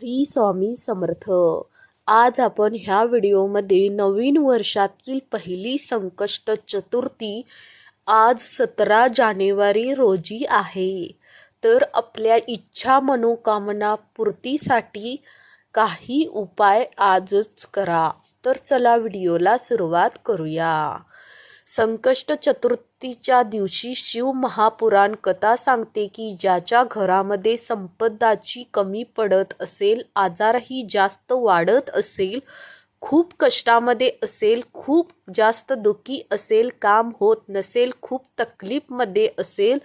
श्री स्वामी समर्थ. आज आपण ह्या व्हिडिओमध्ये नवीन वर्षातील पहिली संकष्ट चतुर्थी आज सतरा जानेवारी रोजी आहे. तर आपल्या इच्छा मनोकामना पूर्तीसाठी काही उपाय आजच करा. तर चला व्हिडिओला सुरुवात करूया. संकष्ट चतुर्थीच्या दिवशी शिव महापुराण कथा सांगते की ज्याच्या घरामध्ये संपदाची कमी पडत असेल आजारही जास्त वाढत असेल खूप कष्टामध्ये असेल खूप जास्त दुखी असेल काम होत नसेल खूप तकलीफमध्ये असेल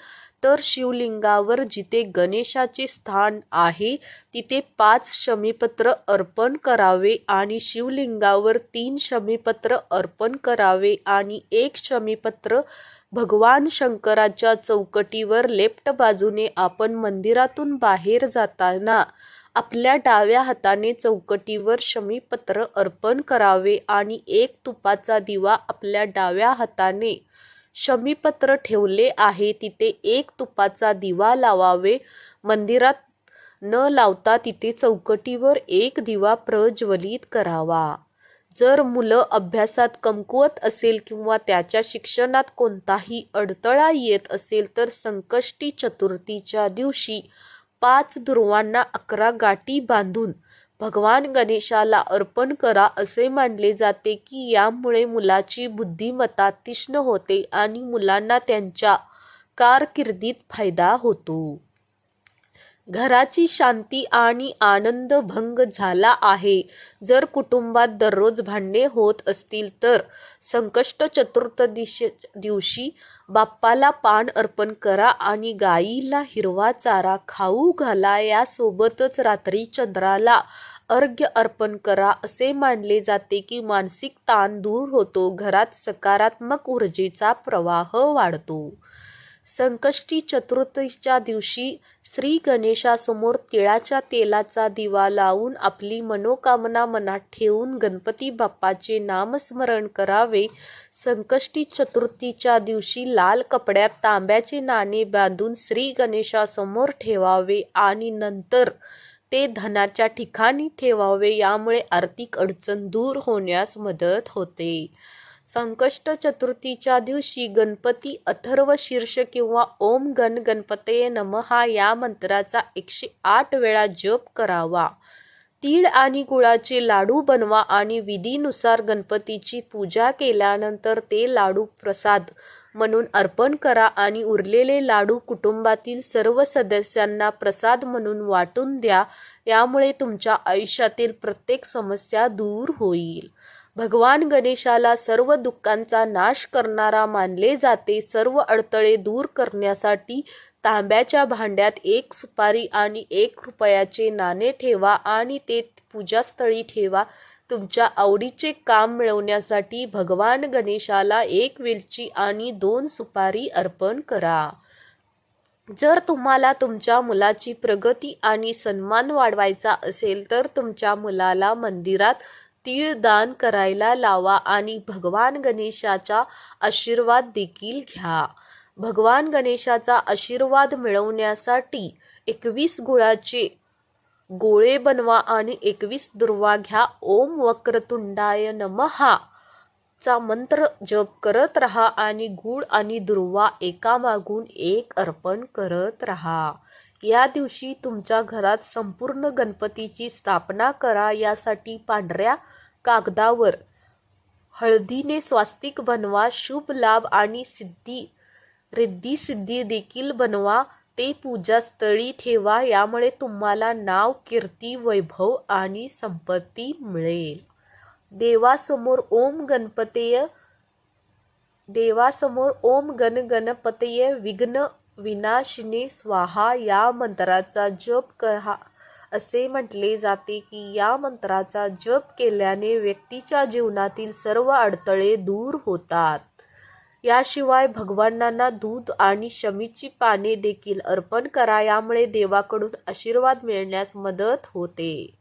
तर शिवलिंगावर जिथे गणेशाचे स्थान आहे तिथे पाच शमीपत्र अर्पण करावे आणि शिवलिंगावर तीन शमीपत्र अर्पण करावे आणि एक शमीपत्र भगवान शंकराच्या चौकटीवर लेफ्ट बाजूने आपण मंदिरातून बाहेर जाताना आपल्या डाव्या हाताने चौकटीवर शमीपत्र अर्पण करावे आणि एक तुपाचा दिवा आपल्या डाव्या हाताने शमीपत्र ठेवले आहे. तिथे एक तुपाचा दिवा लावावे. मंदिरात न लावता तिथे चौकटीवर एक दिवा प्रज्वलित करावा. जर मुलं अभ्यासात कमकुवत असेल किंवा त्याच्या शिक्षणात कोणताही अडथळा येत असेल तर संकष्टी चतुर्थीच्या दिवशी पाच ध्रुवांना अकरा गाठी बांधून भगवान गणेशाला अर्पण करा असे मानले जाते की यामुळे मुलाची बुद्धिमत्ता तीक्ष्ण होते आणि मुलांना त्यांच्या कारकिर्दीत फायदा होतो. घराची शांती आणि आनंद भंग झाला आहे. जर कुटुंबात दररोज भांडणे होत असतील तर संकष्ट चतुर्थदिश दिवशी बाप्पाला पान अर्पण करा आणि गाईला हिरवा चारा खाऊ घाला. यासोबतच रात्री चंद्राला अर्घ्य अर्पण करा. असे मानले जाते की मानसिक ताण दूर होतो. घरात सकारात्मक ऊर्जेचा प्रवाह वाढतो. संकष्टी चतुर्थीच्या दिवशी श्री गणेशासमोर तिळाच्या तेलाचा दिवा लावून आपली मनोकामना मनात ठेवून गणपती बाप्पाचे नामस्मरण करावे. संकष्टी चतुर्थीच्या दिवशी लाल कपड्यात तांब्याचे नाणे बांधून श्री गणेशासमोर ठेवावे आणि नंतर ते धनाच्या ठिकाणी ठेवावे यामुळे आर्थिक अडचण दूर होण्यास मदत होते. संकष्ट चतुर्थीच्या दिवशी गणपती अथर्व शीर्ष किंवा ओम गण गणपतये नमहा या मंत्राचा एकशे आठ वेळा जप करावा. तीळ आणि गुळाचे लाडू बनवा आणि विधीनुसार गणपतीची पूजा केल्यानंतर ते लाडू प्रसाद म्हणून अर्पण करा आणि उरलेले लाडू कुटुंबातील सर्व सदस्यांना प्रसाद म्हणून वाटून द्या. यामुळे तुमच्या आयुष्यातील प्रत्येक समस्या दूर होईल. भगवान गणेशाला सर्व दुःखांचा नाश करणारा मानले जाते. सर्व अडथळे दूर करण्यासाठी तांब्याच्या भांड्यात एक सुपारी आणि एक रुपयाचे नाणे ठेवा आणि ते पूजास्थळी ठेवा. तुमच्या आवडीचे काम मिळवण्यासाठी भगवान गणेशाला एक वेलची आणि दोन सुपारी अर्पण करा. जर तुम्हाला तुमच्या मुलाची प्रगती आणि सन्मान वाढवायचा असेल तर तुमच्या मुलाला मंदिरात तीळ दान करायला लावा आणि भगवान गणेशाचा आशीर्वाद देखील घ्या. भगवान गणेशाचा आशीर्वाद मिळवण्यासाठी एकवीस गुळाचे गोळे बनवा आणि एकवीस दुर्वा घ्या. ओम वक्रतुंडाय नमहा. चा मंत्र जप करत राहा आणि गुळ आणि दुर्वा एकामागून एक अर्पण करत राहा. या दिवशी तुमच्या घरात संपूर्ण गणपतीची स्थापना करा यासाठी पांढऱ्या कागदावर हळदीने स्वास्तिक बनवा शुभ लाभ आणि सिद्धी रिद्धी सिद्धी देखील बनवा ते पूजास्थळी ठेवा यामुळे तुम्हाला नाव कीर्ती वैभव आणि संपत्ती मिळेल. देवासमोर ओम गणपतेय देवासमोर ओम गण गणपतये विघ्न विनाशिनी स्वाहा या मंत्राचा जप करा असे म्हटले जाते की या मंत्राचा जप केल्याने व्यक्तीच्या जीवनातील सर्व अडथळे दूर होतात. याशिवाय भगवानांना दूध आणि शमीची पाने देखील अर्पण करा. यामुळे देवाकडून आशीर्वाद मिळण्यास मदत होते.